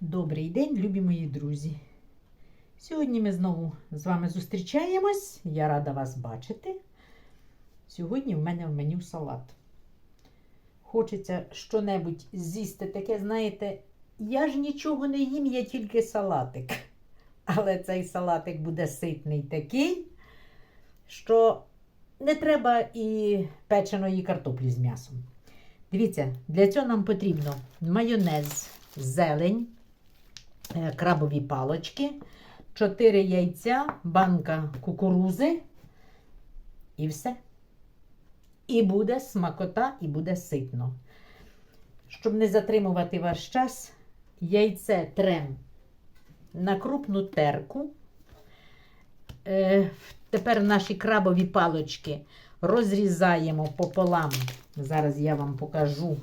Добрий день, любі мої друзі. Сьогодні ми знову з вами зустрічаємось. Я рада вас бачити. Сьогодні в мене в меню салат. Хочеться щонебудь з'їсти таке, знаєте, я ж нічого не їм, я тільки салатик. Але цей салатик буде ситний такий, що не треба і печеної картоплі з м'ясом. Дивіться, для цього нам потрібно майонез, зелень, крабові палочки, 4 яйця, банка кукурузи і все. І буде смакота, і буде ситно. Щоб не затримувати ваш час, яйце трем на крупну терку. Е, тепер наші крабові палочки розрізаємо пополам. Зараз я вам покажу.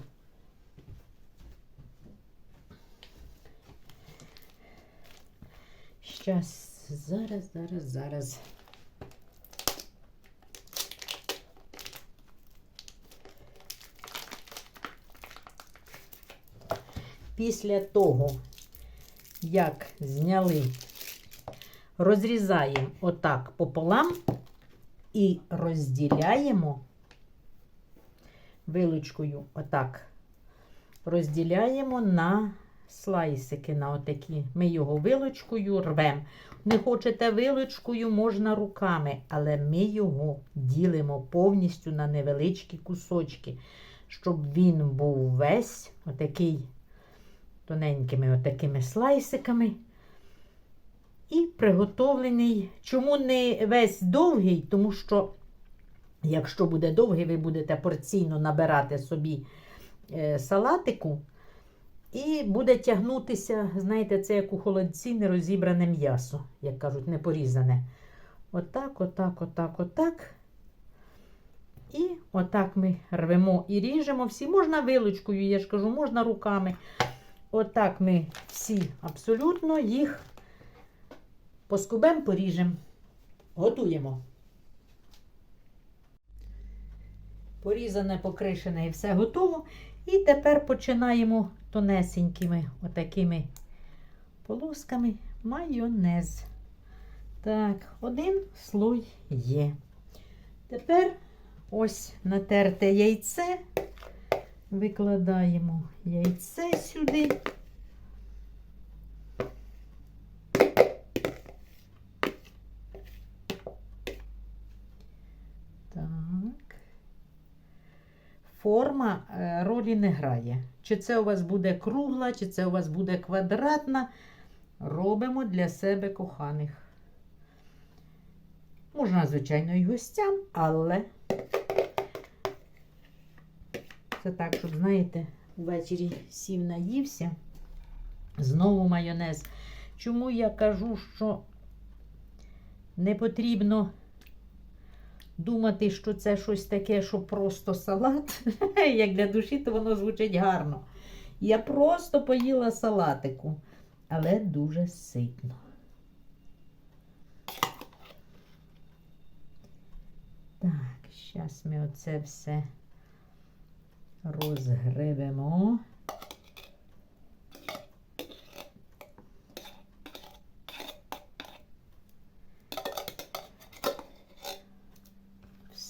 Щас, зараз, зараз, зараз. Після того, як зняли, розрізаємо отак пополам і розділяємо вилочкою отак. Розділяємо на слайсики, на отакі. Ми його вилочкою рвемо. Не хочете вилочкою, можна руками, але ми його ділимо повністю на невеличкі кусочки, щоб він був весь отакий тоненькими отакими слайсиками. І приготовлений. Чому не весь довгий? Тому що, якщо буде довгий, ви будете порційно набирати собі е, салатику, і буде тягнутися, знаєте, це як у холодці нерозібране м'ясо, як кажуть, не порізане. Отак, отак, отак, отак. І отак ми рвемо і ріжемо всі. Можна вилочкою, я ж кажу, можна руками. Отак ми всі абсолютно їх поскубем, поріжемо. Готуємо. Порізане, покришене і все готово. І тепер починаємо тонесенькими отакими полосками майонез. Так, один слой є. Тепер ось натерте яйце. Викладаємо яйце сюди. Так. Форма е, ролі не грає. Чи це у вас буде кругла, чи це у вас буде квадратна. Робимо для себе коханих. Можна, звичайно, і гостям, але це так, щоб, знаєте, ввечері сів наївся. Знову майонез. Чому я кажу, що не потрібно думати, що це щось таке, що просто салат. Як для душі, то воно звучить гарно. Я просто поїла салатику, але дуже ситно. Так, зараз ми оце все розгребемо.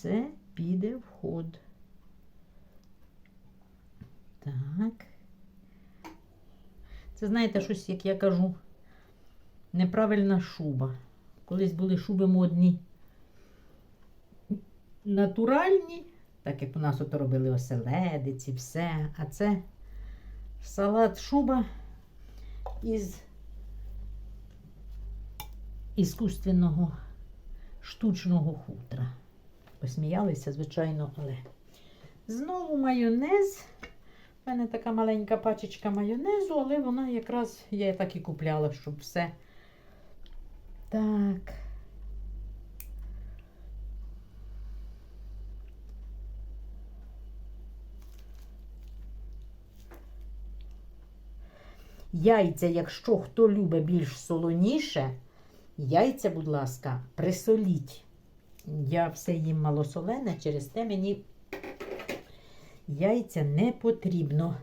Все піде в ход. Так. Це, знаєте, щось, як я кажу, неправильна шуба. Колись були шуби модні натуральні, так як у нас ото робили оселедиці, все. А це салат шуба із іскусственного штучного хутра. Посміялися, звичайно, але. Знову майонез. У мене така маленька пачечка майонезу, але вона якраз я так і купляла, щоб все. Так. Яйця, якщо хто любить більш солоніше, яйця, будь ласка, присоліть. Я все їм малосолене, через те мені яйця не потрібно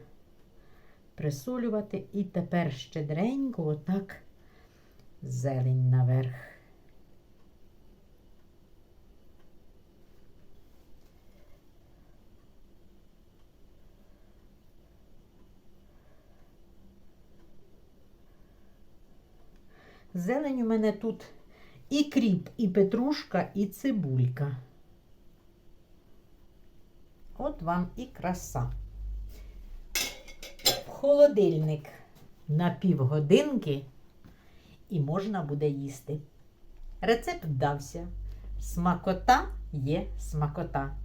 присолювати. І тепер щедренько отак зелень наверх. Зелень у мене тут і кріп, і петрушка, і цибулька. От вам і краса. В холодильник на півгодинки і можна буде їсти. Рецепт вдався. Смакота є смакота.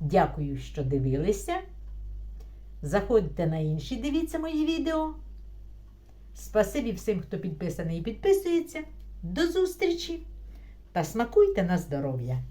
Дякую, що дивилися. Заходьте на інші, дивіться мої відео. Спасибі всім, хто підписаний і підписується. До зустрічі та смакуйте на здоров'я!